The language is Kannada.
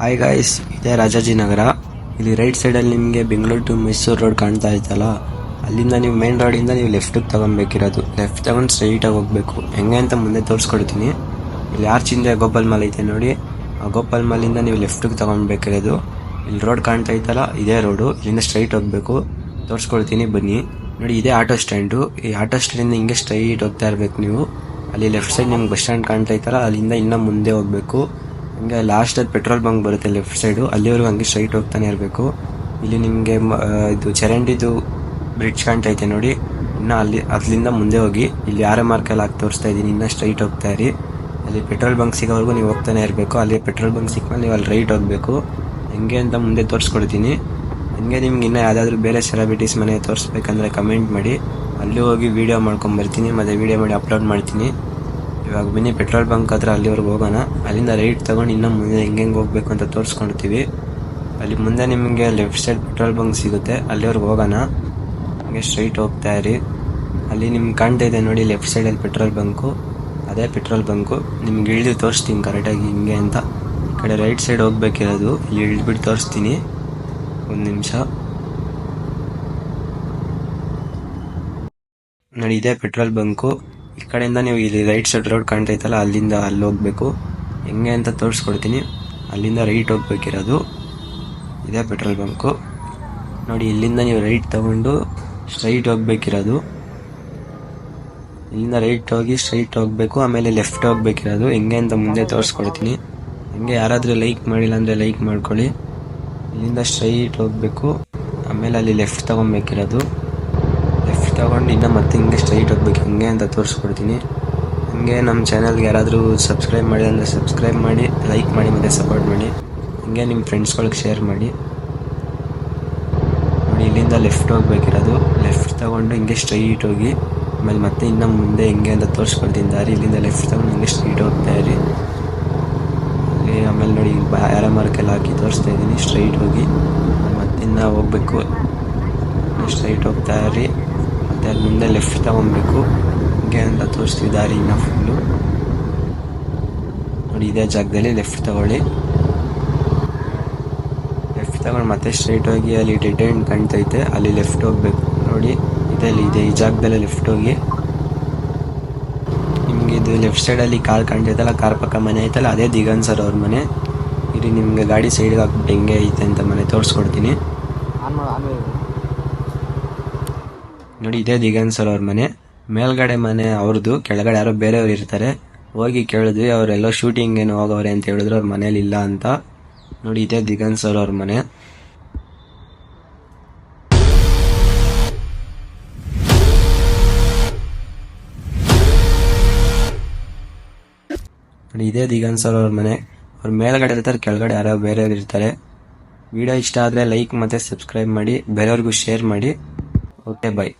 ಹಾಯ್ ಗಾಯ್ಸ್ ಇದೇ ರಾಜಾಜಿನಗರ ಇಲ್ಲಿ ರೈಟ್ ಸೈಡಲ್ಲಿ ನಿಮಗೆ ಬೆಂಗಳೂರು ಟು ಮೈಸೂರು ರೋಡ್ ಕಾಣ್ತಾ ಇತ್ತಲ್ಲ ಅಲ್ಲಿಂದ ನೀವು ಮೇನ್ ರೋಡಿಂದ ನೀವು ಲೆಫ್ಟಿಗೆ ತಗೊಬೇಕಿರೋದು. ಲೆಫ್ಟ್ ತಗೊಂಡು ಸ್ಟ್ರೈಟಾಗಿ ಹೋಗಬೇಕು. ಹೆಂಗೆ ಅಂತ ಮುಂದೆ ತೋರಿಸ್ಕೊಡ್ತೀನಿ. ಇಲ್ಲಿ ಆರ್ಚಿಂದ ಗೋಪಾಲ್ ಮಾಲ್ ಐತೆ ನೋಡಿ. ಆ ಗೋಪಾಲ್ ಮಾಲಿಂದ ನೀವು ಲೆಫ್ಟಿಗೆ ತಗೊಬೇಕಿರೋದು. ಇಲ್ಲಿ ರೋಡ್ ಕಾಣ್ತಾ ಇತ್ತಲ್ಲ ಇದೇ ರೋಡು ಇಲ್ಲಿಂದ ಸ್ಟ್ರೈಟ್ ಹೋಗಬೇಕು. ತೋರಿಸ್ಕೊಡ್ತೀನಿ, ಬನ್ನಿ. ನೋಡಿ, ಇದೇ ಆಟೋ ಸ್ಟ್ಯಾಂಡು ಈ ಆಟೋ ಸ್ಟ್ಯಾಂಡಿಂದ ಹಿಂಗೆ ಸ್ಟ್ರೈಟ್ ಹೋಗ್ತಾ ಇರಬೇಕು ನೀವು. ಅಲ್ಲಿ ಲೆಫ್ಟ್ ಸೈಡ್ ನಿಮ್ಗೆ ಬಸ್ ಸ್ಟ್ಯಾಂಡ್ ಕಾಣ್ತಾ ಇತ್ತಲ್ಲ ಅಲ್ಲಿಂದ ಇನ್ನೂ ಮುಂದೆ ಹೋಗಬೇಕು. ಹಂಗೆ ಲಾಸ್ಟ್ ಅದು ಪೆಟ್ರೋಲ್ ಬಂಕ್ ಬರುತ್ತೆ ಲೆಫ್ಟ್ ಸೈಡು ಅಲ್ಲಿವರೆಗೂ ಹಂಗೆ ಸ್ಟ್ರೈಟ್ ಹೋಗ್ತಾನೆ ಇರಬೇಕು. ಇಲ್ಲಿ ನಿಮಗೆ ಇದು ಚರಂಡಿದು ಬ್ರಿಡ್ಜ್ ಕಾಣ್ತೈತೆ ನೋಡಿ. ಇನ್ನು ಅಲ್ಲಿ ಅಲ್ಲಿಂದ ಮುಂದೆ ಹೋಗಿ. ಇಲ್ಲಿ ಆರ್ ಎಂ ಆರ್ ಹಾಕಿ ತೋರಿಸ್ತಾ ಇದ್ದೀನಿ. ಇನ್ನೂ ಸ್ಟ್ರೈಟ್ ಹೋಗ್ತಾ ಇರಿ. ಅಲ್ಲಿ ಪೆಟ್ರೋಲ್ ಬಂಕ್ ಸಿಗೋವರೆಗೂ ನೀವು ಹೋಗ್ತಾನೆ ಇರಬೇಕು. ಅಲ್ಲಿ ಪೆಟ್ರೋಲ್ ಬಂಕ್ ಸಿಕ್ಮೇಲೆ ನೀವು ಅಲ್ಲಿ ರೈಟ್ ಹೋಗಬೇಕು. ಹೆಂಗೆ ಅಂತ ಮುಂದೆ ತೋರಿಸ್ಕೊಡ್ತೀನಿ. ಹಂಗೆ ನಿಮ್ಗೆ ಇನ್ನೂ ಯಾವುದಾದ್ರೂ ಬೇರೆ ಸೆಲೆಬ್ರಿಟೀಸ್ ಮನೆ ತೋರಿಸ್ಬೇಕಂದ್ರೆ ಕಮೆಂಟ್ ಮಾಡಿ. ಅಲ್ಲಿ ಹೋಗಿ ವೀಡಿಯೋ ಮಾಡ್ಕೊಂಬರ್ತೀನಿ ಮತ್ತು ವೀಡಿಯೋ ಮಾಡಿ ಅಪ್ಲೋಡ್ ಮಾಡ್ತೀನಿ. ಇವಾಗ ಬನ್ನಿ, ಪೆಟ್ರೋಲ್ ಬಂಕ್ ಹತ್ರ ಅಲ್ಲಿವರೆಗೆ ಹೋಗೋಣ. ಅಲ್ಲಿಂದ ರೈಟ್ ತಗೊಂಡು ಇನ್ನೂ ಮುಂದೆ ಹೆಂಗೆ ಹೆಂಗೆ ಹೋಗ್ಬೇಕು ಅಂತ ತೋರಿಸ್ಕೊಳ್ತೀವಿ ಅಲ್ಲಿ ಮುಂದೆ ನಿಮಗೆ ಲೆಫ್ಟ್ ಸೈಡ್ ಪೆಟ್ರೋಲ್ ಬಂಕ್ ಸಿಗುತ್ತೆ. ಅಲ್ಲಿವರೆಗೆ ಹೋಗೋಣ. ಹಂಗೆ ಸ್ಟ್ರೈಟ್ ಹೋಗ್ತಾ ಇರಿ. ಅಲ್ಲಿ ನಿಮ್ಗೆ ಕಾಣ್ತಾ ಇದೆ ನೋಡಿ ಲೆಫ್ಟ್ ಸೈಡಲ್ಲಿ ಪೆಟ್ರೋಲ್ ಬಂಕು ಅದೇ ಪೆಟ್ರೋಲ್ ಬಂಕು ನಿಮ್ಗೆ ಇಳಿದು ತೋರಿಸ್ತೀನಿ ಕರೆಕ್ಟಾಗಿ ಹಿಂಗೆ ಅಂತ. ಈ ಕಡೆ ರೈಟ್ ಸೈಡ್ ಹೋಗ್ಬೇಕಿರೋದು. ಇಲ್ಲಿ ಇಳಿದ್ಬಿಟ್ಟು ತೋರಿಸ್ತೀನಿ. ಒಂದು ನಿಮಿಷ. ನೋಡಿ, ಇದೇ ಪೆಟ್ರೋಲ್ ಬಂಕು ಈ ಕಡೆಯಿಂದ ನೀವು ಇಲ್ಲಿ ರೈಟ್ ಸೈಡ್ ರೋಡ್ ಕಾಣ್ತೈತಲ್ಲ, ಅಲ್ಲಿಂದ ಅಲ್ಲಿ ಹೋಗ್ಬೇಕು. ಹೆಂಗೆ ಅಂತ ತೋರಿಸ್ಕೊಡ್ತೀನಿ. ಅಲ್ಲಿಂದ ರೈಟ್ ಹೋಗ್ಬೇಕಿರೋದು ಇದೇ ಪೆಟ್ರೋಲ್ ಬಂಕು. ನೋಡಿ, ಇಲ್ಲಿಂದ ನೀವು ರೈಟ್ ತಗೊಂಡು ಸ್ಟ್ರೈಟ್ ಹೋಗ್ಬೇಕಿರೋದು. ಇಲ್ಲಿಂದ ರೈಟ್ ಹೋಗಿ ಸ್ಟ್ರೈಟ್ ಹೋಗ್ಬೇಕು, ಆಮೇಲೆ ಲೆಫ್ಟ್ ಹೋಗ್ಬೇಕಿರೋದು. ಹೆಂಗೆ ಅಂತ ಮುಂದೆ ತೋರಿಸ್ಕೊಡ್ತೀನಿ. ಹೆಂಗೆ ಯಾರಾದರೂ ಲೈಕ್ ಮಾಡಿಲ್ಲ ಅಂದರೆ ಲೈಕ್ ಮಾಡ್ಕೊಳ್ಳಿ. ಇಲ್ಲಿಂದ ಸ್ಟ್ರೈಟ್ ಹೋಗ್ಬೇಕು, ಆಮೇಲೆ ಅಲ್ಲಿ ಲೆಫ್ಟ್ ತಗೊಬೇಕಿರೋದು. ತಗೊಂಡು ಇನ್ನು ಮತ್ತೆ ಹಿಂಗೆ ಸ್ಟ್ರೈಟ್ ಹೋಗ್ಬೇಕು. ಹಿಂಗೆ ಅಂತ ತೋರಿಸ್ಕೊಡ್ತೀನಿ. ಹಂಗೆ ನಮ್ಮ ಚಾನಲ್ಗೆ ಯಾರಾದರೂ ಸಬ್ಸ್ಕ್ರೈಬ್ ಮಾಡಿ ಅಂದರೆ ಸಬ್ಸ್ಕ್ರೈಬ್ ಮಾಡಿ ಲೈಕ್ ಮಾಡಿ ಮತ್ತು ಸಪೋರ್ಟ್ ಮಾಡಿ. ಹಂಗೆ ನಿಮ್ಮ ಫ್ರೆಂಡ್ಸ್ಗಳಿಗೆ ಶೇರ್ ಮಾಡಿ. ನೋಡಿ, ಇಲ್ಲಿಂದ ಲೆಫ್ಟ್ ಹೋಗ್ಬೇಕಿರೋದು. ಲೆಫ್ಟ್ ತಗೊಂಡು ಹಿಂಗೆ ಸ್ಟ್ರೈಟ್ ಹೋಗಿ, ಆಮೇಲೆ ಮತ್ತೆ ಇನ್ನು ಮುಂದೆ ಹಿಂಗೆ ಅಂತ ತೋರಿಸ್ಕೊಡ್ತೀನಿ ದಾರಿ. ಇಲ್ಲಿಂದ ಲೆಫ್ಟ್ ತೊಗೊಂಡು ಹಿಂಗೆ ಸ್ಟ್ರೈಟ್ ಹೋಗ್ತಾ ಇರಿ. ಆಮೇಲೆ ನೋಡಿ ಬ್ಯಾರ ಮಾರ್ಕೆಲ್ಲ ಹಾಕಿ ತೋರಿಸ್ತಾ ಇದ್ದೀನಿ. ಸ್ಟ್ರೈಟ್ ಹೋಗಿ ಮತ್ತೆ ಇನ್ನು ಹೋಗ್ಬೇಕು. ಸ್ಟ್ರೈಟ್ ಹೋಗ್ತಾ ಇರಿ. ಮತ್ತೆ ಅಲ್ಲಿ ಮುಂದೆ ಲೆಫ್ಟ್ ತಗೊಬೇಕು ಅಂತ ತೋರಿಸ್ತೀವಿ ದಾರಿ ಇನ್ನು ಫುಲ್ಲು ನೋಡಿ, ಇದೇ ಜಾಗದಲ್ಲಿ ಲೆಫ್ಟ್ ತಗೊಳ್ಳಿ. ಲೆಫ್ಟ್ ತಗೊಂಡು ಮತ್ತೆ ಸ್ಟ್ರೈಟ್ ಹೋಗಿ ಅಲ್ಲಿ ಡೆಡ್ ಎಂಡ್ ಕಾಣ್ತೈತೆ, ಅಲ್ಲಿ ಲೆಫ್ಟ್ ಹೋಗ್ಬೇಕು. ನೋಡಿ ಇದಲ್ಲಿ ಇದೆ, ಈ ಜಾಗದಲ್ಲಿ ಲೆಫ್ಟ್ ಹೋಗಿ. ನಿಮ್ಗೆ ಇದು ಲೆಫ್ಟ್ ಸೈಡಲ್ಲಿ ಕಾರ್ ಕಾಣ್ತೈತಲ್ಲ, ಕಾರ್ ಪಕ್ಕ ಮನೆ ಐತಲ್ಲ, ಅದೇ ದಿಗನ್ ಸರ್ ಅವ್ರ ಮನೆ. ಇಲ್ಲಿ ನಿಮ್ಗೆ ಗಾಡಿ ಸೈಡ್ಗೆ ಹಾಕ್ಬಿಟ್ಟು ಹೆಂಗೆ ಐತೆ ಅಂತ ಮನೆ ತೋರಿಸ್ಕೊಡ್ತೀನಿ. ನೋಡಿ, ಇದೇ ದಿಗನ್ ಸರ್ ಅವ್ರ ಮನೆ. ಮೇಲ್ಗಡೆ ಮನೆ ಅವ್ರದ್ದು ಕೆಳಗಡೆ ಯಾರೋ ಬೇರೆಯವ್ರು ಇರ್ತಾರೆ. ಹೋಗಿ ಕೇಳಿದ್ವಿ, ಅವರೆಲ್ಲೋ ಶೂಟಿಂಗ್ ಏನು ಹೋಗವ್ರೆ ಅಂತ ಹೇಳಿದ್ರು, ಅವ್ರ ಮನೇಲಿ ಇಲ್ಲ ಅಂತ. ನೋಡಿ, ಇದೇ ದಿಗನ್ ಸರ್ ಅವ್ರ ಮನೆ. ನೋಡಿ, ಇದೇ ದಿಗನ್ ಸರ್ ಅವ್ರ ಮನೆ. ಅವ್ರ ಮೇಲ್ಗಡೆ ಇರ್ತಾರೆ, ಕೆಳಗಡೆ ಯಾರೋ ಬೇರೆಯವ್ರು ಇರ್ತಾರೆ. ವಿಡಿಯೋ ಇಷ್ಟ ಆದರೆ ಲೈಕ್ ಮತ್ತು ಸಬ್ಸ್ಕ್ರೈಬ್ ಮಾಡಿ, ಬೇರೆಯವ್ರಿಗೂ ಶೇರ್ ಮಾಡಿ. Okay bye